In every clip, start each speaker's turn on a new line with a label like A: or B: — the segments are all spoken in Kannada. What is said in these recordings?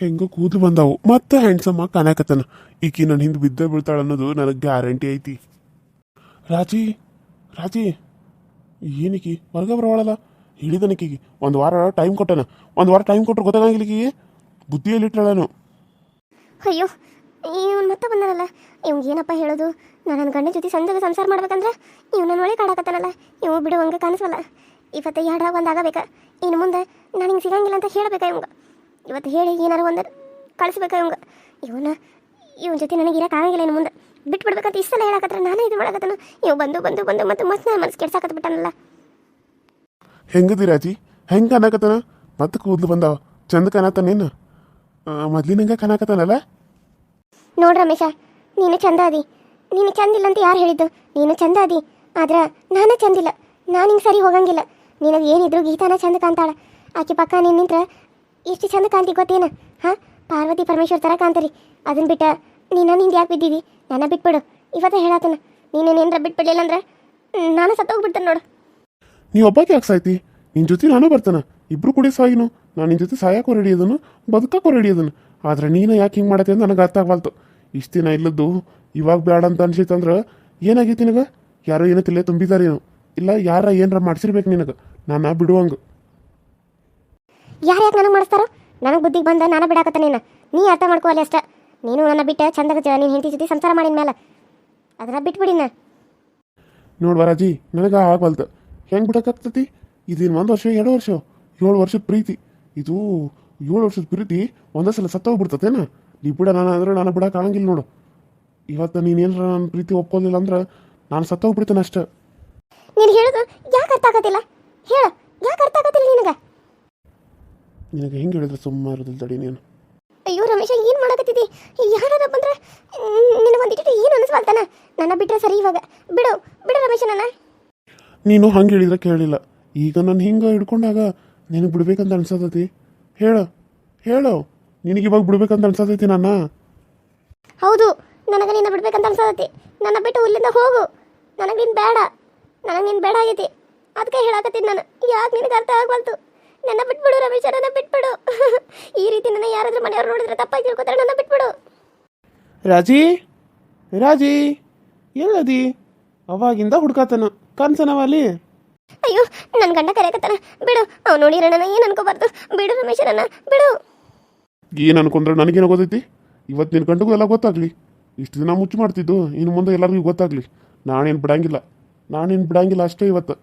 A: ಹೆಂಗೋ ಕೂದಲು ಬಂದಾವು. ಮತ್ತೆ ಹ್ಯಾಂಡ್ಸಮ್ಮ ಕಾಣಕತ್ತನ ಈಕಿ ನನ್ನ ಹಿಂದೆ ಬಿದ್ದ ಬೀಳ್ತಾಳ ಅನ್ನೋದು ನನಗೆ ಗ್ಯಾರಂಟಿ ಐತಿ. ರಾಜಿ ರಾಜಿ, ಏನಿಕಿ? ಹೊರಗೆ ಬರವಾಳಲ್ಲ? ಹಿಡಿದನಕಿಗೆ ಒಂದು ವಾರ ಟೈಮ್ ಕೊಟ್ಟನ. ಒಂದು ವಾರ ಟೈಮ್ ಕೊಟ್ಟರು ಗೊತ್ತಾಗಂಗಿಲ್ಲ ಈಕಿಗೆ. ಬುದ್ಧಿಯಲ್ಲಿಟ್ಟಳನು
B: ಅಯ್ಯೋ, ಇವನ್ ಮತ್ತೆ ಬಂದನಲ್ಲ? ಇವ್ಗೆ ಏನಪ್ಪ ಹೇಳೋದು? ನಾನು ನನ್ನ ಗಂಡನ ಜೊತೆ ಸಂಜೆಗೆ ಸಂಸಾರ ಮಾಡ್ಬೇಕಂದ್ರೆ ಇವ್ ನನ್ನ ಕಾಡಾಕತ್ತಾನಲ್ಲ ಕಾಡಕತ್ತಾನಲ್ಲ. ಇವ್ ಬಿಡು ಹಂಗೆ ಕಾಣಿಸಲ್ಲ ಇವತ್ತು ಯಾಡ ಒಂದು ಆಗಬೇಕಾ. ಇನ್ನು ಮುಂದೆ ನಾನು ಹಿಂಗೆ ಸಿಗಂಗಿಲ್ಲ ಅಂತ ಹೇಳ್ಬೇಕಾ ಇವಂಗ ಇವತ್ತು ಹೇಳಿ ಏನಾರು ಒಂದು ಕಳಿಸ್ಬೇಕ ಇವಂಗ. ಇವನ ಇವನ ಜೊತೆ ನನಗೆ ಇರೋಕ್ಕಾಗಂಗಿಲ್ಲ ಇನ್ನು ಮುಂದೆ. ಬಿಟ್ಬಿಡ್ಬೇಕಂತ ಇಷ್ಟೆಲ್ಲ ಹೇಳಕತ್ರ ನಾನೇ ಇದು ಮಾಡಕತ್ತಾನ? ಇವು ಬಂದು ಬಂದು ಬಂದು ಮತ್ತು ಮತ್ತೆ ನಾನು ಮನಸ್ಸು ಕೆಡ್ಸಾಕತ್ ಬಿಟ್ಟಾನಲ್ಲ.
A: ಹೆಂಗದಿರಾಜಿ ಹೆಂಗೆ ಕಾಣಕತ್ತನ? ಮತ್ತೆ ಕೂದಲು ಬಂದಾವ. ಚಂದ ಕಾಣತ್ತಾನೇನು ಮೊದ್ಲಿನಂಗ ಕಾಣಕತ್ತಾನಲ್ಲ?
B: ನೋಡ್ ರಮೇಶ ನೀನು ಚಂದ ಅದಿ. ನೀನು ಚಂದಿಲ್ಲ ಅಂತ ಯಾರು ಹೇಳಿದ್ದು? ನೀನು ಚಂದ ಅದಿ. ಆದ್ರೆ ನಾನು ಚಂದಿಲ್ಲ. ನಾನು ಹಿಂಗೆ ಸರಿ ಹೋಗಂಗಿಲ್ಲ. ನಿನಗೆ ಏನಿದ್ರು ಗೀತಾನ ಚಂದ ಕಾಣ್ತಾಳ. ಆಕೆ ಪಕ್ಕ ನೀನು ನಿಂತ್ರ ಎಷ್ಟು ಚಂದ ಕಾಂತಿ ಗೊತ್ತೇನ? ಹಾಂ? ಪಾರ್ವತಿ ಪರಮೇಶ್ವರ್ ಥರ ಕಾಂತರಿ ಅದನ್ನ ಬಿಟ್ಟ ನೀನು ಹಿಂದೆ ಯಾಕೆ ಬಿದ್ದೀವಿ ನನ್ನ ಬಿಟ್ಬಿಡು. ಇವತ್ತೇ ಹೇಳತ್ತನ ನೀನು ಏನಾರ ಬಿಟ್ಬಿಡ್ಲಿಲ್ಲ ಅಂದ್ರೆ ನಾನು ಸತ್ತೋಗ್ಬಿಡ್ತೇನೆ ನೋಡು.
A: ನೀ ಒಬ್ಬಾಕೆ ಯಾಕೆ ಸಾಯ್ತಿ? ನಿನ್ನ ಜೊತೆ ನಾನು ಬರ್ತಾನ. ಇಬ್ರು ಕೂಡ ಸಾಯಿನು. ನಾನು ನಿನ್ನ ಜೊತೆ ಸಾಯಕ್ಕೂ ರೆಡಿ ಅದನು ಬದುಕಕ್ಕೂ ರೆಡಿ ಅದನು ಆದ್ರೆ ನೀನು ಯಾಕೆ ಹಿಂಗೆ ಮಾಡತ್ತೆ ಅಂತ ನನಗೆ ಅರ್ಥ ಆಗವಲ್ತು. ಇಷ್ಟು ದಿನ ಇಲ್ಲದ್ದು ಇವಾಗ ಬೇಡ ಅಂತ ಅನ್ಸಿತ್ತಂದ್ರೆ ಏನಾಗೈತಿ ನಿನಗೆ? ಯಾರೋ ಏನೋ ತಿಳಿಯ ತುಂಬಿದಾರೇನು. ಇಲ್ಲ, ಯಾರ ಏನಾರ ಮಾಡ್ಸಿರ್ಬೇಕು ನಿನಗೆ. ನಾನು ಬಿಡುವಂಗೆ.
B: ಯಾರು ಯಾಕೆ ನನಗೆ ಮಾಡಿಸ್ತಾರೋ? ನನಗೆ ಬುದ್ಧಿಗೆ ಬಂದ ನಾನು ಬಿಡಾಕತ್ತ ನೀನು ನೀ ಅರ್ಥ ಮಾಡ್ಕೋಲ್ಲ ಅಷ್ಟ. ನೀನು ನನ್ನ ಬಿಟ್ಟು ಚಂದಾಗ ನೀನು ಹೆಂಡತಿ ಜೊತೆ ಸಂಸಾರ ಮಾಡಿದ ಮೇಲೆ ಅದನ್ನ ಬಿಟ್ಬಿಡಿ ನಾ.
A: ನೋಡ್ ವರಾಜಿ ನನಗೆ ಆಗಲ್ತು ಹೆಂಗೆ ಬಿಡಕ್ಕಾಗ್ತತಿ ಇದೇನು ಒಂದು ವರ್ಷ ಎರಡು ವರ್ಷ? ಏಳು ವರ್ಷದ ಪ್ರೀತಿ. ಇದು ಏಳು ವರ್ಷದ ಪ್ರೀತಿ ಒಂದೇ ಸಲ ಸತ್ತೋಗ್ಬಿಡ್ತತೇನ ನೀ. ಬಿಡ ನಾನು ಅಂದ್ರೆ ನಾನು ಬಿಡಕ್ಕೆ ಆಗಂಗಿಲ್ಲ ನೋಡು. ಇವತ್ತು ನೀನೇನಾರ ನನ್ನ ಪ್ರೀತಿ ಒಪ್ಕೊಳ್ಳಿಲ್ಲ ಅಂದ್ರೆ ನಾನು ಸತ್ತೋಗ್ಬಿಡ್ತೇನೆ ಅಷ್ಟೇ.
B: ನೀನು ಹೇಳೋದು ಯಾಕೆ ಅರ್ಥ ಆಗತ್ತಿಲ್ಲ ಹೇಳ ಯಾಕೆ ಅರ್ಥ ಆಗತ್ತಿಲ್ಲ ನಿನಗೆ?
A: ನಿನಗೆ ಹೆಂಗೆ ಹೇಳಿದ್ರೆ ಸುಮ್ಮನೆ ತಡಿ ನೀನು.
B: ಅಯ್ಯೋ ರಮೇಶ ಏನು ಮಾಡಕತ್ತಿದ್ದಿ? ಯಾರಾರ ಬಂದ್ರೆ ನಿನಗೆ ಒಂದಿಟ್ಟು ಏನು ಅನಿಸ್ವಲ್ತಾನ ನನ್ನ ಬಿಟ್ಟರೆ ಸರಿ ಇವಾಗ. ಬಿಡು ಬಿಡು ರಮೇಶ ನನ್ನ.
A: ನೀನು ಹಂಗೆ ಹೇಳಿದ್ರೆ ಕೇಳಿಲ್ಲ. ಈಗ ನಾನು ಹಿಂಗೆ ಹಿಡ್ಕೊಂಡಾಗ ನಿನಗೆ ಬಿಡ್ಬೇಕಂತ ಅನ್ಸತೈತಿ? ಹೇಳು ಹೇಳು. ನಿನಗೆ ಇವಾಗ ಬಿಡ್ಬೇಕಂತ ಅನ್ಸತೈತಿ ನನ್ನ?
B: ಹೌದು ನನಗೆ ನಿನ್ನ ಬಿಡ್ಬೇಕಂತ ಅನ್ಸತೈತಿ. ನನ್ನ ಬಿಟ್ಟು ಇಲ್ಲಿಂದ ಹೋಗು. ನನಗೆ ನೀನು ಬೇಡ. ನನಗೆ ನೀನು ಬೇಡ ಆಗೈತಿ. ಅದಕ್ಕೆ ಹೇಳಾಕತ್ತೀನಿ ನಾನು. ಯಾಕೆ ನಿನಗೆ ಅರ್ಥ ಆಗವಲ್ತು? ನನ್ನ ಬಿಟ್ಬಿಡು ರಮೇಶ ನನ್ನ ಬಿಟ್ಬಿಡು. ಈ ರೀತಿ ನನ್ನ ಯಾರಾದರೂ ಮನೆಯವರು ನೋಡಿದ್ರೆ ತಪ್ಪಾಗಿ ತಿಳ್ಕೊತಾರೆ ನನ್ನ ಬಿಟ್ಬಿಡು.
A: ರಾಜಿ ರಾಜಿ ಎಲ್ಲದಿ ಅವಾಗಿಂದ ಹುಡ್ಕಾತನು ಕನ್ಸನವ ಅಲ್ಲಿ?
B: ಅಯ್ಯೋ ನನ್ನ ಗಂಡ ಕರೆಯಕತ್ತಾನ ಬಿಡು ಅವ್ನು ನೋಡಿರಣ್ಣ ಏನು ಅನ್ಕೋಬಾರ್ದು. ಬಿಡು ರಮೇಶ ನನ್ನ ಬಿಡು.
A: ಏನು ಅನ್ಕೊಂಡ್ರೆ ನನಗೇನು ಗೊತ್ತೈತಿ? ಇವತ್ತು ನಿನ್ನ ಗಂಟಗೂ ಎಲ್ಲ ಗೊತ್ತಾಗ್ಲಿ. ಇಷ್ಟು ದಿನ ಮುಚ್ಚು ಮಾಡ್ತಿದ್ದು ಇನ್ನು ಮುಂದೆ ಎಲ್ಲರಿಗೂ ಗೊತ್ತಾಗ್ಲಿ. ನಾನೇನು ಬಿಡಂಗಿಲ್ಲ. ನಾನೇನು ಬಿಡಂಗಿಲ್ಲ ಅಷ್ಟೇ ಇವತ್ತು.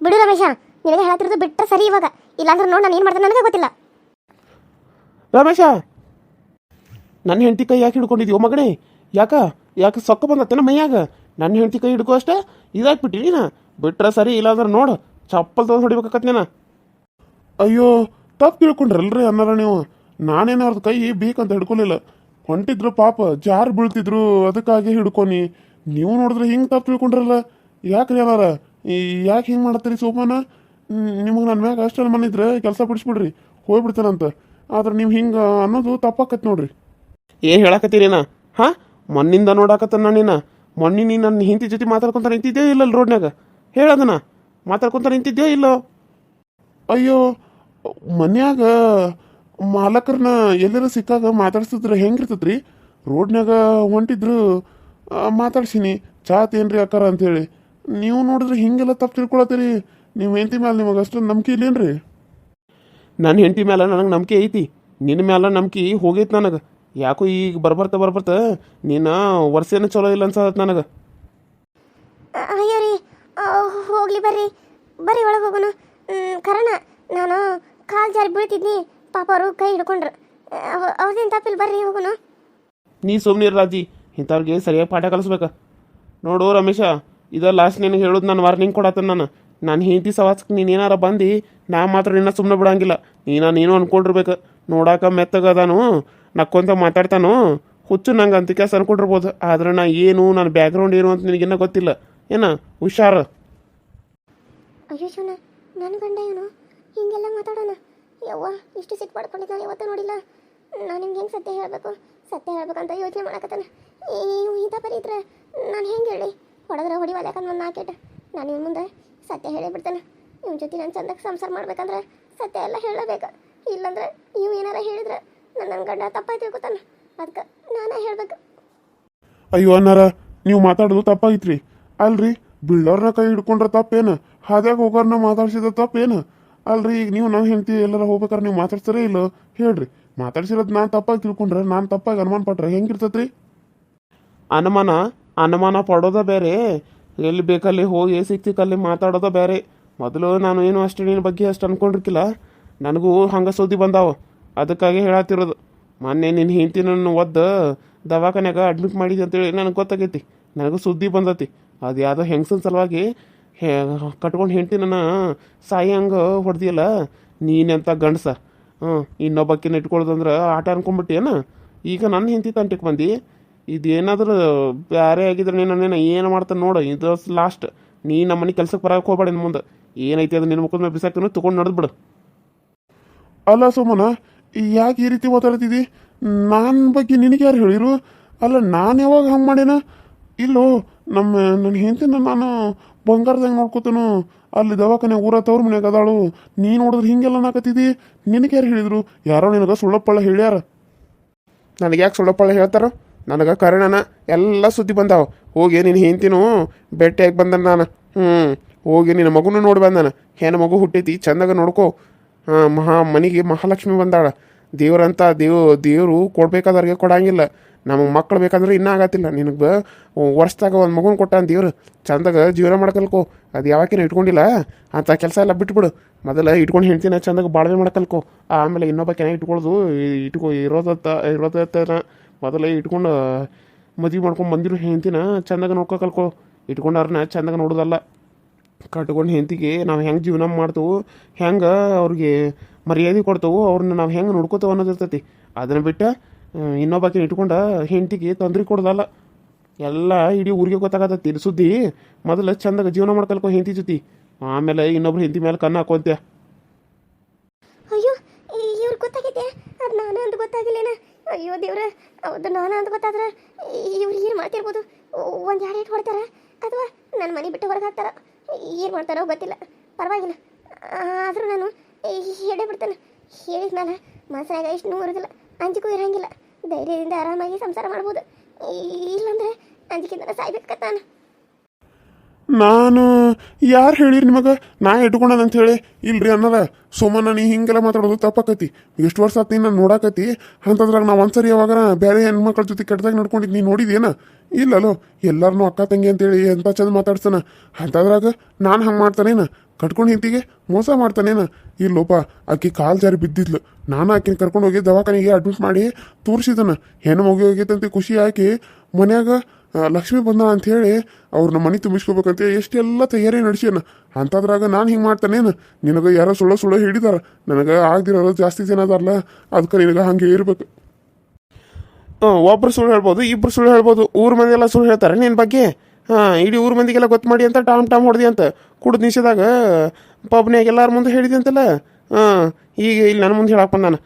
B: ಬಿಡು ರಮೇಶ, ನಿನಗೆ ಹೇಳ್ತಿರೋದು ಬಿಟ್ಟರೆ ಸರಿ ಇವಾಗ. ಇಲ್ಲಾಂದ್ರೆ ನೋಡಿ ನಾನು ಏನು ಮಾಡ್ದೆ ನನಗೆ ಗೊತ್ತಿಲ್ಲ.
A: ರಮೇಶ! ನನ್ನ ಹೆಂಡತಿ ಕೈ ಯಾಕೆ ಹಿಡ್ಕೊಂಡಿದ್ಯೋ ಮಗನೇ? ಯಾಕ? ಯಾಕೆ ಸೊಕ್ಕ ಬಂದತ್ತೇನ ಮೈಯಾಗ? ನನ್ನ ಹೆಂಡತಿ ಕೈ ಹಿಡ್ಕೋ ಅಷ್ಟೇ? ಇದಾಕ್ಬಿಟ್ಟಿ ನೀನ? ಬಿಟ್ರೆ ಸರಿ ಇಲ್ಲಾಂದ್ರೆ ನೋಡು, ಚಪ್ಪಲ್ ತಗೊಂಡು ಹೊಡಿಬೇಕಾಕತ್ ನೀನ. ಅಯ್ಯೋ, ತಪ್ಪು ತಿಳ್ಕೊಂಡ್ರಲ್ರಿ ಅನ್ನಾರ ನೀವು. ನಾನೇನು ಅವ್ರದ್ದು ಕೈ ಬೇಕಂತ ಹಿಡ್ಕೊಲಿಲ್ಲ. ಹೊಂಟಿದ್ರು ಪಾಪ, ಜಾರು ಬೀಳ್ತಿದ್ರು, ಅದಕ್ಕಾಗಿ ಹಿಡ್ಕೊನಿ. ನೀವು ನೋಡಿದ್ರೆ ಹಿಂಗೆ ತಪ್ಪು ತಿಳ್ಕೊಂಡ್ರಲ್ಲ. ಯಾಕ್ರಿ ಅನ್ನಾರ? ಯಾಕೆ ಹಿಂಗೆ ಮಾಡತ್ತೀರಿ ಸೋಪಾನ? ನಿಮಗೆ ನನ್ನ ಮ್ಯಾಗ ಅಷ್ಟು ಅನುಮಾನ ಇದ್ರೆ ಕೆಲಸ ಬಿಡಿಸ್ಬಿಡ್ರಿ ಹೋಗ್ಬಿಡ್ತಾನಂತ. ಆದ್ರೆ ನೀವು ಹಿಂಗೆ ಅನ್ನೋದು ತಪ್ಪಾಕತ್ ನೋಡ್ರಿ. ಏನು ನಾ ಹಾಂ? ಮೊನ್ನಿಂದ ನೋಡಾಕತ್ತ ನೀನು ಮೊನ್ನೆ ನೀ ನನ್ನ ಹಿಂತಿ ಜೊತೆ ಮಾತಾಡ್ಕೊಂತ ನಿಂತಿದ್ದೆ ಇಲ್ಲ ರೋಡ್ನಾಗ ಹೇಳದನ ಮಾತಾಡ್ಕೊಂತ ನಿಂತಿದ್ದೆ ಇಲ್ಲ? ಅಯ್ಯೋ ಮನ್ಯಾಗ ಮಾಲಕರನ್ನ ಎಲ್ಲರ ಸಿಕ್ಕಾಗ ಮಾತಾಡ್ಸಿದ್ರೆ ಹೆಂಗಿರ್ತದ್ರಿ ರೋಡ್ನಾಗ ಹೊಂಟಿದ್ರು ಮಾತಾಡ್ಸೀನಿ. ಚಾತ್ ಏನ್ರಿ ಅಕ್ಕಾರ ಅಂತೇಳಿ ನೀವು ನೋಡಿದ್ರೆ ಹಿಂಗೆಲ್ಲ ತಪ್ಪು ತಿಳ್ಕೊಳತ್ತೀರಿ. ನೀವು ಹೆಂಡತಿ ಮೇಲೆ ನಿಮಗೆ ಅಷ್ಟೊಂದು ನಂಬಿಕೆ ಇಲ್ಲೇನ್ರಿ? ನನ್ನ ಹೆಂಡತಿ ಮೇಲೆ ನನಗೆ ನಂಬಿಕೆ ಐತಿ. ನಿನ್ನ ಮೇಲೆ ನಂಬಿಕೆ ಹೋಗೈತಿ ನನಗೆ. ಯಾಕೋ ಈಗ ಬರ್ಬರ್ತ ಬರ್ಬರ್ತ ನೀನ ವರ್ಷೇನ ಚಲೋ ಇಲ್ಲ ಅನ್ಸತ್ ನನಗೆ.
B: ಅಯ್ಯೋ ರೀ ಆ, ಹೋಗ್ಲಿ ಬರ್ರಿ. ಬರ್ರಿ ಒಳಗೆ ಹೋಗೋಣ. ಕರಣ ನಾನು ಕಾಲು ಜಾರಿ ಬೀಳ್ತಿದ್ನಿ. ಪಾಪ ಅವರು ಕೈ ಹಿಡ್ಕೊಂಡ್ರು. ಅವ್ರದ್ದೇನು ತಪ್ಪಿಲ್ಲ ಬರ್ರಿ ಹೋಗೋಣ.
A: ನೀ ಸುಮ್ಮನೆ ರಾಜಿ ಇಂಥವ್ರಿಗೆ ಸರಿಯಾಗಿ ಪಾಠ ಕಲಿಸ್ಬೇಕ. ನೋಡು ರಮೇಶ ಇದ ಲಾಸ್ಟ್ ನಿನಗೆ ಹೇಳೋದು ನಾನು ವಾರ್ನಿಂಗ್ ಕೊಡತ್ತ ನಾನು. ನಾನು ಹೆಂಡತಿ ಸವಾಸಕ್ಕೆ ನೀನು ಏನಾರ ಬಂದು, ನಾ ಮಾತ್ರ ನಿನ್ನ ಸುಮ್ಮನೆ ಬಿಡಂಗಿಲ್ಲ. ನೀನ ನೀನು ಅನ್ಕೊಂಡಿರ್ಬೇಕು. ನೋಡಾಕ ಮೆತ್ತಗದಾನು ನಕ್ಕೊಂತ ಮಾತಾಡ್ತಾನು. ಹುಚ್ಚು ನಂಗೆ ಅಂತ ಕೆಲಸ ಅನ್ಕೊಂಡಿರ್ಬೋದು ಆದ್ರೆ ನಾ ಏನು ನನ್ನ ಬ್ಯಾಕ್ಗ್ರೌಂಡ್ ಏನು ಅಂತ ನಿನಗಿನ್ನ ಗೊತ್ತಿಲ್ಲ. ಏನ? ಹುಷಾರು.
B: ನನ್ನ ಗಂಡ ಏನು ಹಿಂಗೆಲ್ಲ ಮಾತಾಡೋಣ. ಯವ್ವ, ಇಷ್ಟು ಸಿಟ್ಟು ಪಡ್ಕೊಂಡಿದ್ದಾನೆ ನಾನು ಯಾವತ್ತೂ ನೋಡಿಲ್ಲ. ನಾನು ನಿಮ್ಗೆ ಹೆಂಗೆ ಸತ್ಯ ಹೇಳಬೇಕು? ಸತ್ಯ ಹೇಳ್ಬೇಕಂತ ಯೋಚನೆ ಮಾಡಕತ್ತಾನೆ. ಇಂಥ ಪರಿ ಇದ್ರೆ ನಾನು ಹೆಂಗೆ ಹೇಳಿ? ಹೊಡೆದ್ರೆ ಹೊಡಿವಲ್ಲ ಯಾಕಂದ್ರೆ ಒಂದು ನಾಲ್ಕೇಟ ನಾನು ಇವ್ನ ಮುಂದೆ ಸತ್ಯ ಹೇಳೇ ಬಿಡ್ತೇನೆ. ಇವ್ನ ಜೊತೆ ನಾನು ಚಂದಕ್ಕೆ ಸಂಸಾರ ಮಾಡ್ಬೇಕಂದ್ರೆ ಸತ್ಯ ಎಲ್ಲ ಹೇಳಬೇಕು. ಇಲ್ಲಂದ್ರೆ ನೀವು ಏನಾರ ಹೇಳಿದ್ರೆ ನನ್ನ ನನ್ನ ಗಂಡ ತಪ್ಪಾಗಿ ತಿಳ್ಕೊತಾನೆ. ಅದಕ್ಕೆ ನಾನೇ ಹೇಳ್ಬೇಕು.
C: ಅಯ್ಯೋ ಅನ್ನಾರ ನೀವು ಮಾತಾಡೋದು ತಪ್ಪಾಗಿತ್ರಿ ಅಲ್ರಿ ಬಿಳ್ಳೋರ್ನ ಕೈ ಹಿಡ್ಕೊಂಡ್ರೆ ತಪ್ಪೇನು? ಹಾದ್ಯಾಗ ಹೋಗೋರ್ನ ಮಾತಾಡ್ಸಿದ ತಪ್ಪೇನು? ಅಲ್ರಿ ಈಗ ನೀವು ನಾವು ಹೆಂಡತಿ ಎಲ್ಲರ ಹೋಗ್ಬೇಕಾರೆ ನೀವು ಮಾತಾಡ್ತಾರೇ ಇಲ್ಲ? ಹೇಳ್ರಿ ಮಾತಾಡ್ಸಿರೋದು ನಾನು ತಪ್ಪಾಗಿ ತಿಳ್ಕೊಂಡ್ರೆ ನಾನು ತಪ್ಪಾಗಿ ಅನುಮಾನ ಪಟ್ರೆ ಹೆಂಗಿರ್ತತ್ರಿ?
A: ಅನುಮಾನ? ಅನುಮಾನ ಪಡೋದ ಬೇರೆ. ಎಲ್ಲಿ ಬೇಕಲ್ಲಿ ಹೋಗಿ ಸಿಕ್ತಿಕ್ಕಲ್ಲಿ ಮಾತಾಡೋದ ಬೇರೆ. ಮೊದಲು ನಾನು ಏನು ಅಷ್ಟು ನಿನ್ನ ಬಗ್ಗೆ ಅಷ್ಟು ಅನ್ಕೊಂಡಿರ್ಕಿಲ್ಲ. ನನಗೂ ಹಂಗೆ ಸುದ್ದಿ ಬಂದಾವ. ಅದಕ್ಕಾಗಿ ಹೇಳತ್ತಿರೋದು ಮೊನ್ನೆ ನಿನ್ನ ಹೆಂಡತಿ ನನ್ನ ಒದ್ದು ದವಾಖಾನ್ಯಾಗ ಅಡ್ಮಿಟ್ ಮಾಡಿದೆ ಅಂತೇಳಿ ನನಗೆ ಗೊತ್ತಾಗೈತಿ. ನನಗೂ ಸುದ್ದಿ ಬಂದತಿ. ಅದು ಯಾವುದೋ ಹೆಂಗಸನ ಸಲುವಾಗಿ ಹೇ, ಕಟ್ಕೊಂಡು ಹೆಂಡ್ತಿನ ನನ್ನ ಸಾಯಿ ಹಂಗೆ ಹೊಡೆದಿಯಲ್ಲ. ನೀನೆಂತ ಗಂಡಸ. ಹ್ಞೂ ಇನ್ನೊಬ್ಬಕ್ಕಿನ ಇಟ್ಕೊಳ್ದಂದ್ರೆ ಆಟ ಅನ್ಕೊಂಡ್ಬಿಟ್ಟಿಯೇನ? ಈಗ ನನ್ನ ಹೆಂಡತಿ ತಂಟಿಗೆ ಬಂದು. ಇದೇನಾದ್ರೂ ಬೇರೆ ಆಗಿದ್ರೆ ನೀನು ನೀನು ಏನು ಮಾಡ್ತಾನೆ ನೋಡು ಇದು ಲಾಸ್ಟ್ ನೀ ನಮ್ಮ ಮನೆ ಕೆಲ್ಸಕ್ಕೆ ಬರಕ್ಕೆ ಹೋಗ್ಬೇಡ ಇನ್ನು ಮುಂದೆ. ಏನೈತಿ ಅದು ನಿನ್ನ ಮುಖದ ಮೇಲೆ ಬಿಸಾಕ್ತೀನಿ ತೊಗೊಂಡು ನಡೆದ್ಬಿಡು
C: ಅಲ್ಲ ಸುಮ್ಮನ ಯಾಕೆ ಈ ರೀತಿ ಮಾತಾಡ್ತಿದ್ದಿ? ನನ್ನ ಬಗ್ಗೆ ನಿನಗೆ ಯಾರು ಹೇಳಿರು? ಅಲ್ಲ ನಾನು ಯಾವಾಗ ಹಂಗೆ ಮಾಡೇನ? ಇಲ್ಲೋ ನಮ್ಮ ನನ್ನ ಹೆಂಡತಿನ ನಾನು ಬಂಗಾರದಂಗೆ ನೋಡ್ಕೋತನು. ಅಲ್ಲಿ ದವಾಖಾನೆ ಊರ ತವ್ರ ಮನ್ಯಾಗ ಅದಾಳು. ನೀ ನೋಡಿದ್ರೆ ಹಿಂಗೆಲ್ಲ ನಾಕತ್ತಿದ್ದಿ ನಿನಗೆ ಯಾರು ಹೇಳಿದರು? ಯಾರೋ ನಿನಗೆ ಸುಳ್ಳಪ್ಪಳ್ಳ ಹೇಳ್ಯಾರ.
A: ನನಗೆ ಯಾಕೆ ಸುಳ್ಳಪ್ಪಳ್ಳ ಹೇಳ್ತಾರೋ? ನನಗೆ ಕರ್ಣನ ಎಲ್ಲ ಸುದ್ದಿ ಬಂದಾವ. ಹೋಗಿ ನೀನು ಹೆಂಡ್ತಿನೂ ಭೇಟಿಯಾಗಿ ಬಂದನ ನಾನು. ಹ್ಞೂ ಹೋಗಿ ನಿನ್ನ ಮಗುನೂ ನೋಡಿ ಬಂದಾನ. ಹೆಣ್ಣು ಮಗು ಹುಟ್ಟೈತಿ, ಚಂದಾಗ ನೋಡ್ಕೋ. ಹಾಂ, ಮಹಾ, ಮನೆಗೆ ಮಹಾಲಕ್ಷ್ಮಿ ಬಂದಾಳ. ದೇವರಂತ ದೇವ್, ದೇವರು ಕೊಡ್ಬೇಕಾದವ್ರಿಗೆ ಕೊಡಂಗಿಲ್ಲ. ನಮಗೆ ಮಕ್ಕಳು ಬೇಕಂದ್ರೆ ಇನ್ನೂ ಆಗತ್ತಿಲ್ಲ. ನಿನಗೆ ವರ್ಷದಾಗ ಒಂದು ಮಗುನ ಕೊಟ್ಟಾನ ದೇವ್ರು. ಚಂದಾಗ ಜೀವನ ಮಾಡ್ಕಲ್ಕೋ. ಅದು ಯಾವಾಗಿನ ಇಟ್ಕೊಂಡಿಲ್ಲ? ಅಂಥ ಕೆಲಸ ಎಲ್ಲ ಬಿಟ್ಬಿಡು. ಮೊದಲು ಇಟ್ಕೊಂಡು ಹೆಂಡ್ತಿನ ಚಂದಾಗ ಬಾಳ್ವೆ ಮಾಡ್ಕಲ್ಕೋ. ಆಮೇಲೆ ಇನ್ನೊಬ್ಬ ಕೆನ ಇಟ್ಕೊಳ್ಳೋದು ಇಟ್ಕೊ, ಇರೋದತ್ತ, ಇರೋದತ್ತನ. ಮೊದಲ ಇಟ್ಕೊಂಡು, ಮದುವೆ ಮಾಡ್ಕೊಂಡು ಬಂದಿರೋ ಹೆಂಡ್ತಿನ ಚಂದಾಗ ನೋಡ್ಕೊ ಕಲ್ಕೊ. ಇಟ್ಕೊಂಡಾರನ್ನ ಚಂದಾಗ ನೋಡೋದಲ್ಲ. ಕಟ್ಕೊಂಡು ಹೆಂಡತಿಗೆ ನಾವು ಹೆಂಗೆ ಜೀವನ ಮಾಡ್ತೇವೆ, ಹೆಂಗೆ ಅವ್ರಿಗೆ ಮರ್ಯಾದೆ ಕೊಡ್ತೇವೆ ಅವ್ರನ್ನ ನಾವು ಹೆಂಗೆ ನೋಡ್ಕೋತೇವೆ ಅನ್ನೋದಿರ್ತೈತಿ ಅದನ್ನ ಬಿಟ್ಟು ಇನ್ನೊಬ್ಬಾಕಿನ ಇಟ್ಕೊಂಡು ಹೆಂಡತಿಗೆ ತೊಂದರೆ ಕೊಡೋದಲ್ಲ. ಎಲ್ಲ ಇಡೀ ಊರಿಗೆ ಗೊತ್ತಾಗತ್ತೆ. ಸುದ್ದಿ ಮೊದಲು ಚಂದಾಗ ಜೀವನ ಮಾಡ್ಕಲ್ಕೊ ಹೆಂಡತಿ ಜೊತೆ. ಆಮೇಲೆ ಇನ್ನೊಬ್ರು ಹೆಂಡತಿ ಮೇಲೆ ಕಣ್ಣು ಹಾಕೋಂತ್ಯ
B: ಅಯ್ಯೋ ಇವ್ರು ಗೊತ್ತಾಗೈತೆ ಅದು ನಾನು ಅಂತ ಗೊತ್ತಾಗಿಲ್ಲೇನ ಅಯ್ಯೋ ದೇವ್ರ ಅದು ನಾನು ಅಂತ ಗೊತ್ತಾದ್ರೆ ಇವ್ರು ಏನು ಮಾಡ್ತಿರ್ಬೋದು? ಒಂದು ಎರಡು ಏಟ್ ಹೊಡ್ತಾರ ಅಥವಾ ನನ್ನ ಮನೆ ಬಿಟ್ಟು ಹೊರಗೆ ಹಾಕ್ತಾರ? ಏನು ಮಾಡ್ತಾರೋ ಗೊತ್ತಿಲ್ಲ. ಪರವಾಗಿಲ್ಲ. ಆದರೂ ನಾನು ಹೇಳೇ ಬಿಡ್ತೇನೆ. ಹೇಳಿದ್ಮೇಲೆ ಮನಸ್ಸಿನಾಗ ಇಷ್ಟು ಇರೋದಿಲ್ಲ ಅಂಜಿಕೂ ಇರೋಂಗಿಲ್ಲ. ಧೈರ್ಯದಿಂದ ಆರಾಮಾಗಿ ಸಂಸಾರ ಮಾಡ್ಬೋದು. ಇಲ್ಲಾಂದ್ರೆ ಅಂಜಿಕೆಯಿಂದ ಸಾಯ್ಬೇಕು ನಾನು
C: ನಾನು ಯಾರು ಹೇಳಿರಿ ನಿಮಗೆ? ನಾ ಇಟ್ಕೊಂಡದಂತ ಹೇಳಿ ಇಲ್ರಿ ಅನ್ನದ. ಸೋಮನ ನೀ ಹಿಂಗೆಲ್ಲ ಮಾತಾಡೋದು ತಪ್ಪಾಕತಿ. ಎಷ್ಟು ವರ್ಷ ಆತು ನಾನು ನೋಡಾಕತಿ? ಅಂತದ್ರಾಗ ನಾ ಒಂದ್ಸರಿ ಯಾವಾಗ ಬೇರೆ ಹೆಣ್ಮಕ್ಳ ಜೊತೆ ಕೆಟ್ಟದಾಗ ನಡ್ಕೊಂಡಿದ್ದು ನೀ ನೋಡಿದೇನ ಇಲ್ಲಲ್ಲೋ, ಎಲ್ಲಾರನು ಅಕ್ಕ, ತಂಗಿ ಅಂತೇಳಿ ಎಂತ ಚಂದ ಮಾತಾಡ್ಸನ? ಅಂತದ್ರಾಗ ನಾನು ಹಂಗೆ ಮಾಡ್ತಾನೇನ? ಕಟ್ಕೊಂಡು ಹಿಂತಿಗೆ ಮೋಸ ಮಾಡ್ತಾನೇನ? ಇಲ್ಲೋಪ, ಆಕಿ ಕಾಲು ಜಾರಿ ಬಿದ್ದಿದ್ಲು. ನಾನು ಆಕಿನ ಕರ್ಕೊಂಡು ಹೋಗಿ ದವಾಖಾನೆಗೆ ಅಡ್ಮಿಟ್ ಮಾಡಿ ತೋರಿಸಿದನ. ಹೆಣ್ಣು ಮಗು ಹೋಗೈತಂತ ಖುಷಿ ಹಾಕಿ ಮನ್ಯಾಗ ಲಕ್ಷ್ಮಿ ಬಂದ ಅಂತ ಹೇಳಿ ನಮ್ಮ ಮನೆ ತುಂಬಿಸ್ಕೋಬೇಕಂತ ಎಷ್ಟೆಲ್ಲ ತಯಾರಿ ನಡೆಸ್ಯಾನ. ಅಂಥದ್ರಾಗ ನಾನು ಹಿಂಗೆ ಮಾಡ್ತಾನೇನು ನಿನಗೆ ಯಾರೋ ಸುಳ್ಳು ಸುಳ್ಳು ಹಿಡಿದಾರ ನನಗೆ ಆಗ್ದಿರೋರು ಜಾಸ್ತಿ ಜನ ಅದಾರಲ್ಲ ಅದಕ್ಕೆ ನಿನಗೆ ಹಂಗೆ ಇರ್ಬೇಕು.
A: ಹಾಂ ಒಬ್ರು ಸುಳ್ಳು ಹೇಳ್ಬೋದು, ಇಬ್ರು ಸುಳ್ಳು ಹೇಳ್ಬೋದು, ಊರ ಮಂದಿ ಎಲ್ಲ ಸುಳ್ಳು ಹೇಳ್ತಾರೆ ನಿನ್ನ ಬಗ್ಗೆ? ಹಾಂ, ಇಡೀ ಊರ ಮಂದಿಗೆಲ್ಲ ಗೊತ್ತು ಮಾಡಿ ಅಂತ, ಟಾಮ್ ಟಾಮ್ ಹೊಡೆದಿ ಅಂತ. ಕುಡ್ದು ನಿಷೇಧಾಗ, ಪಬ್ನ್ಯಾಗ ಎಲ್ಲಾರ ಮುಂದೆ ಹೇಳಿದೆ ಅಂತಲ್ಲ ಹಾಂ, ಈಗ ಇಲ್ಲಿ ನನ್ನ ಮುಂದೆ ಹೇಳಪ್ಪ ಹಾಂ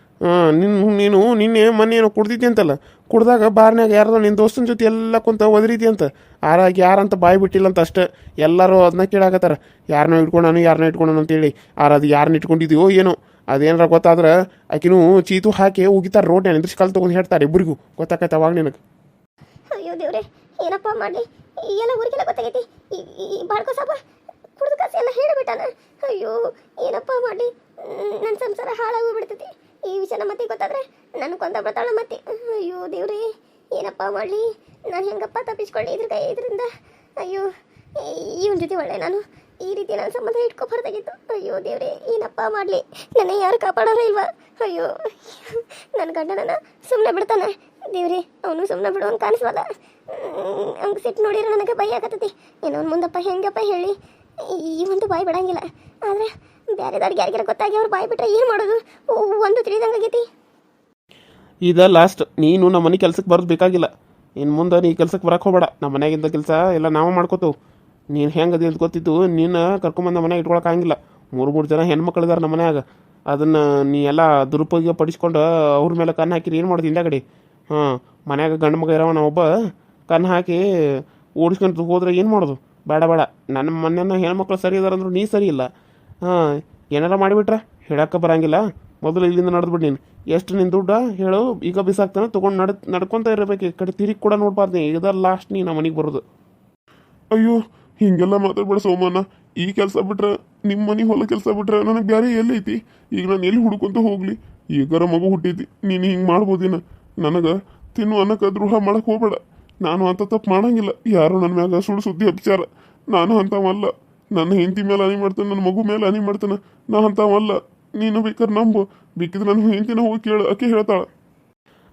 A: ನಿನ್ನ ನೀನು ನಿನ್ನೆ ಮೊನ್ನೆ ಏನೋ ಕುಡ್ದಿದ್ದೆ ಅಂತಲ್ಲ. ಕುಡ್ದಾಗ ಬಾರ್ನ್ಯಾಗ ಯಾರ್ದೋ ನಿನ್ನ ದೋಸ್ತನ ಜೊತೆ ಎಲ್ಲ ಕುಂತ ಒದರಿದ್ದೆ ಅಂತ. ಆರಾಗಿ ಯಾರಂತ ಬಾಯಿ ಬಿಟ್ಟಿಲ್ಲ ಅಂತ ಅಷ್ಟೇ. ಎಲ್ಲರೂ ಅದನ್ನ ಕೇಳಾಕತ್ತಾರ. ಯಾರನ್ನೋ ಇಟ್ಕೊಂಡಾನು ಯಾರನ್ನೋ ಇಟ್ಕೊಂಡಾನು ಅಂತೇಳಿ. ಆರ ಅದು ಯಾರನ್ನ ಇಟ್ಕೊಂಡಿದ್ಯೋ ಏನೋ. ಅದೇನಾರ ಗೊತ್ತಾದ್ರೆ ಆಕಿನೂ ಚೀತು ಹಾಕಿ ಉಗಿತಾರೆ ರೋಡ್ ನಿಂದ್ರಿಸಿ ಕಲ್ ತೊಗೊಂಡು ಹೇಳ್ತಾರೆ ಇಬ್ಬರಿಗೂ ಗೊತ್ತಾಕೈತೆ ಅವಾಗ ನಿನಗೆ.
B: ಅಯ್ಯೋ ದೇವ್ರೆ, ಏನಪ್ಪ ಎಲ್ಲ ಊರಿಗೆಲ್ಲ ಗೊತ್ತಾಗೈತಿ. ಈ ಬಾಡ್ಕೋ ಸಾಬ ಕುಡ್ದು ಕಾಸು ಎಲ್ಲ ಹೇಳಿಬಿಟ್ಟಾನ. ಅಯ್ಯೋ, ಏನಪ್ಪ ಮಾಡಲಿ? ನನ್ನ ಸಂಸಾರ ಈ ವಿಷಯನ ಮತ್ತೆ ಗೊತ್ತಾದ್ರೆ ನನ್ನ ಕೊಂದ ಬರ್ತಾಳ ಮತ್ತೆ. ಅಯ್ಯೋ ದೇವ್ರಿ, ಏನಪ್ಪ ಮಾಡಲಿ? ನಾನು ಹೆಂಗಪ್ಪ ತಪ್ಪಿಸ್ಕೊಳ್ಳಿ ಇದ್ರ ಕೈ ಇದರಿಂದ? ಅಯ್ಯೋ ಇವನ ಜೊತೆ ಒಳ್ಳೆ ನಾನು. ಈ ರೀತಿ ನನ್ನ ಸಂಬಂಧ ಇಟ್ಕೊಬಾರ್ದಾಗಿತ್ತು ಅಯ್ಯೋ ದೇವ್ರೆ, ಏನಪ್ಪ ಮಾಡಲಿ? ನನ್ನ ಯಾರು ಕಾಪಾಡೋರ ಇಲ್ವಾ? ಅಯ್ಯೋ ನನ್ನ ಗಂಡನನ್ನ ಸುಮ್ಮನೆ ಬಿಡ್ತಾನೆ. ದೇವ್ರಿ, ಅವನು ಸುಮ್ಮನೆ ಬಿಡುವಂಗೆ ಕಾಣಿಸ್ವಲ್ಲ? ಅವ್ನಿಗೆ ಸಿಟ್ಟು ನೋಡಿದ್ರೆ ನನಗೆ ಭಯ ಆಗತ್ತತಿ ಏನೋ ಮುಂದಪ್ಪ ಹೆಂಗಪ್ಪ ಹೇಳಿ. ಈ ಒಂದು ಬಾಯಿ ಬಿಡಂಗಿಲ್ಲ. ಆದರೆ ಬೇರೆದವ್ರಿಗೆ ಯಾರಿಗಾರ ಗೊತ್ತಾಗಿ ಅವ್ರು ಬಾಯ್ ಬಿಟ್ರೆ ಏನು ಮಾಡೋದು? ಒಂದು ತಿಳಿದಂಗಾಗೈತಿ
A: ಇದ ಲಾಸ್ಟ್ ನೀನು ನಮ್ಮ ಮನೆ ಕೆಲ್ಸಕ್ಕೆ ಬರೋದು ಬೇಕಾಗಿಲ್ಲ. ಇನ್ನು ಮುಂದೆ ನೀ ಕೆಲ್ಸಕ್ಕೆ ಬರಕ್ಕೆ ಹೋಗಬೇಡ. ನಮ್ಮ ಮನೆಯಾಗಿಂದ ಕೆಲಸ ಎಲ್ಲ ನಾವು ಮಾಡ್ಕೋತೇವೆ. ನೀನು ಹೆಂಗೆ ಅದು ಅಂತ ಗೊತ್ತಿದ್ದು, ನೀನು ಕರ್ಕೊಂಬಂದು ಮನೆಗೆ ಇಟ್ಕೊಳಕ್ಕಾಗಿಲ್ಲ ಮೂರು ಮೂರು ಜನ ಹೆಣ್ಮಕ್ಳು ಇದಾರೆ ನಮ್ಮ ಮನ್ಯಾಗ. ಅದನ್ನು ನೀ ಎಲ್ಲ ದುರುಪಯೋಗ ಪಡಿಸ್ಕೊಂಡು ಅವ್ರ ಮೇಲೆ ಕಣ್ಣು ಹಾಕಿರಿ. ಏನು ಮಾಡೋದು ಹಿಂದಾಗಡಿ? ಹಾಂ, ಮನ್ಯಾಗ ಗಂಡು ಮಗ ಇರೋವ ಒಬ್ಬ. ಕಣ್ಣು ಹಾಕಿ ಓಡಿಸ್ಕೊಂಡು ಹೋದ್ರೆ ಏನು ಮಾಡೋದು? ಬೇಡ ಬೇಡ. ನನ್ನ ಮನೆಯನ್ನು ಹೆಣ್ಮಕ್ಳು ಸರಿ ಇದಾರೆ ಅಂದ್ರು ನೀ ಸರಿ ಇಲ್ಲ. ಹಾಂ, ಏನಾರ ಮಾಡಿಬಿಟ್ರೆ ಹೇಳಕ್ಕೆ ಬರಂಗಿಲ್ಲ. ಮೊದಲು ಇಲ್ಲಿಂದ ನಡೆದ್ಬಿಡು ನೀನು.
D: ಎಷ್ಟು ನಿನ್ನ ದುಡ್ಡ ಹೇಳು, ಈಗ ಬಿಸಾಕ್ತಾನೆ ತೊಗೊಂಡು ನಡ್ ನಡ್ಕೊಂತ ಇರಬೇಕು. ಈ ಕಡೆ ತಿರುಗಿ ಕೂಡ ನೋಡ್ಬಾರ್ದು ನೀ. ಇದ ಲಾಸ್ಟ್ ನೀ ನಮ್ಮ ಮನೆಗೆ ಬರೋದು.
A: ಅಯ್ಯೋ, ಹಿಂಗೆಲ್ಲ ಮಾತಾಡ್ಬೇಡ ಸೋಮಣ್ಣ. ಈ ಕೆಲಸ ಬಿಟ್ರೆ ನಿಮ್ಮ ಮನೆ ಹೊಲ ಕೆಲಸ ಬಿಟ್ರೆ ನನಗೆ ಬೇರೆ ಎಲ್ಲೈತಿ? ಈಗ ನಾನು ಎಲ್ಲಿ ಹುಡ್ಕೊಂತ ಹೋಗ್ಲಿ? ಈಗಾರ ಮಗು ಹುಟ್ಟೈತಿ ನೀನು ಹಿಂಗೆ ಮಾಡ್ಬೋದಿನ? ನನಗೆ ತಿನ್ನು ಅನ್ನಕ್ಕೆ ದ್ರೋಹ ಮಾಡಕ್ಕೆ ಹೋಗ್ಬೇಡ. ನಾನು ಅಂತ ತಪ್ಪು ಮಾಡಂಗಿಲ್ಲ. ಯಾರೋ ನನ್ನ ಮ್ಯಾಗ ಸುಳ್ಳು ಸುದ್ದಿ ಅಪಚಾರ ನಾನು ಅಂಥವಲ್ಲ ನನ್ನ ಹೆಂಡತಿ ಮೇಲೆ ಹಾನಿ ಮಾಡ್ತಾನೆ ನನ್ನ ಮಗು ಮೇಲೆ ಹನಿ ಮಾಡ್ತಾನೆ. ನಾ ಅಲ್ಲ ನೀನು ಬೇಕಾದ್ರೆ ನಂಬು. ಬೇಕಿದ್ರೆ ನನ್ನ ಹೆಂಡತಿನ ಹೋಗಿ ಕೇಳು ಆಕೆ ಹೇಳ್ತಾಳೆ.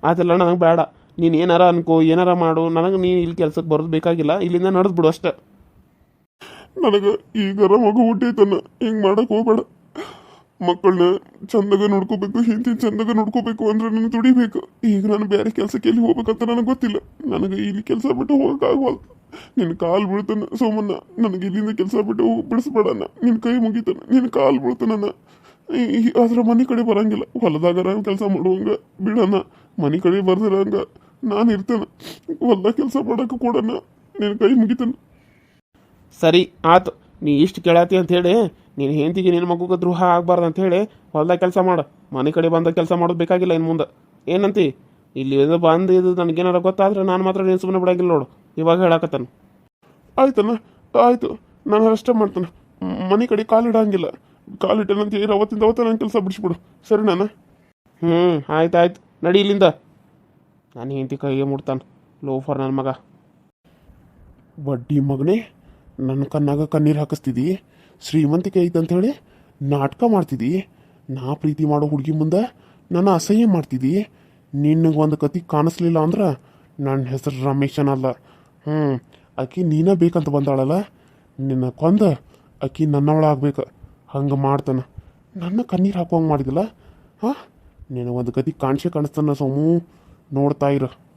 D: ಅದೆಲ್ಲ ನನಗೆ ಬೇಡ. ನೀನು ಏನಾರ ಅನ್ಕೋ ಏನಾರ ಮಾಡು. ನನಗೆ ನೀ ಇಲ್ಲಿ ಕೆಲ್ಸಕ್ಕೆ ಬರೋದು ಬೇಕಾಗಿಲ್ಲ. ಇಲ್ಲಿಂದ ನಡೆದು ಅಷ್ಟೆ.
A: ನನಗೆ ಈಗರ ಮಗು ಹುಟ್ಟೈತನ್ನ ಹಿಂಗೆ ಮಾಡೋಕೆ ಹೋಗ್ಬೇಡ. ಮಕ್ಕಳನ್ನ ಚಂದಾಗ ನೋಡ್ಕೋಬೇಕು ಹೆಂಡತಿ ಚಂದಾಗ ನೋಡ್ಕೋಬೇಕು ಅಂದ್ರೆ ನನಗೆ ದುಡಿಬೇಕು. ಈಗ ನಾನು ಬೇರೆ ಕೆಲಸಕ್ಕೆ ಎಲ್ಲಿ ಹೋಗ್ಬೇಕಂತ ನನಗೆ ಗೊತ್ತಿಲ್ಲ. ನನಗೆ ಇಲ್ಲಿ ಕೆಲಸ ಬಿಟ್ಟು ಹೋಗಕ್ಕಾಗವಲ್ದು ನಿನ್ನ ಕಾಲು ಬೀಳ್ತಾನ ಸೋಮಣ್ಣ. ನನಗೆ ಇಲ್ಲಿಂದ ಕೆಲಸ ಬಿಟ್ಟು ಬಿಡಿಸ್ಬೇಡಣ್ಣ. ನಿನ್ನ ಕೈ ಮುಗಿತಾನ. ನಿನ್ನ ಕಾಲು ಬೀಳ್ತಾನಣ್ಣ. ಆದ್ರೆ ಮನೆ ಕಡೆ ಬರಂಗಿಲ್ಲ. ಹೊಲದಾಗರ ಕೆಲಸ ಮಾಡುವಂಗ. ಬಿಡಣ್ಣ. ಮನೆ ಕಡೆ ಬರ್ದಿರಂಗ ನಾನು ಇರ್ತೇನೆ. ಹೊಲ್ದಾಗ ಕೆಲಸ ಮಾಡೋಕೆ ಕೊಡಣ್ಣ. ನಿನ್ನ ಕೈ ಮುಗಿತಾನ.
D: ಸರಿ ಆತು ನೀ ಇಷ್ಟು ಕೇಳಾತಿ ಅಂತ ಹೇಳಿ ನೀನು ಹೆಂಡತಿಗೆ ನಿನ್ನ ಮಗುಗೆ ದ್ರೋಹ ಆಗಬಾರ್ದು ಹೇಳಿ ಹೊಲ್ದಾಗ ಕೆಲಸ ಮಾಡು. ಮನೆ ಕಡೆ ಬಂದ ಕೆಲಸ ಮಾಡೋದು ಬೇಕಾಗಿಲ್ಲ ಇನ್ನು ಮುಂದೆ. ಏನಂತಿ? ಇಲ್ಲಿ ಬಂದು ಇದು ನನಗೇನಾರ ಗೊತ್ತಾದ್ರೆ ನಾನು ಮಾತ್ರ ನೀನು ಸುಮ್ಮನೆ ಬಿಡಂಗಿಲ್ಲ ನೋಡು. ಇವಾಗ ಹೇಳಾಕತ್ತಾನ.
A: ಆಯ್ತಣ್ಣ, ಆಯ್ತು. ನಾನು ಅಷ್ಟೇ ಮಾಡ್ತಾನೆ. ಮನೆ ಕಡೆ ಕಾಲಿಡಂಗಿಲ್ಲ ಕಾಲಿಟ್ಟನಂತ ಹೇಳಿ ಅವತ್ತಿಂದ ಅವತ್ತ ನನ್ನ ಕೆಲಸ ಬಿಡಿಸ್ಬಿಡು. ಸರಿ ನಾನು?
D: ಹ್ಞೂ ಆಯ್ತು ಆಯ್ತು. ನಡಿ ಇಲ್ಲಿಂದ. ನಾನು ಹೆಂಡತಿ ಕೈಗೆ ಮುಡ್ತಾನೆ ಲೋಫರ್ ನನ್ನ ಮಗ.
A: ಬಡ್ಡಿ ಮಗನೇ ನನ್ನ ಕಣ್ಣಾಗ ಕಣ್ಣೀರು ಹಾಕಿಸ್ತಿದ್ದಿ ಶ್ರೀಮಂತಿಕೆ ಐತಂತ ಹೇಳಿ ನಾಟಕ ಮಾಡ್ತಿದ್ದಿ ನಾ ಪ್ರೀತಿ ಮಾಡೋ ಹುಡುಗಿ ಮುಂದೆ ನನ್ನ ಅಸಹ್ಯ ಮಾಡ್ತಿದ್ದಿ ನಿನಗೆ ಒಂದು ಕತಿ ಕಾಣಿಸ್ಲಿಲ್ಲ ಅಂದ್ರೆ ನನ್ನ ಹೆಸರು ರಮೇಶನಲ್ಲ ಹ್ಞೂ ಆಕಿ ನೀನೇ ಬೇಕಂತ ಬಂದಾಳಲ್ಲ? ನಿನ್ನ ಕೊಂದ ಆಕಿ ನನ್ನವಳಾಗಬೇಕು. ಹಂಗೆ ಮಾಡ್ತಾನೆ. ನನ್ನ ಕಣ್ಣೀರು ಹಾಕೋಂಗೆ ಮಾಡಿದಿಲ್ಲ? ಹಾಂ? ನಿನಗೊಂದು ಕತಿ ಕಾಣಿಸೇ ಕಾಣಿಸ್ತಾನ ಸೋಮು. ನೋಡ್ತಾ ಇರು.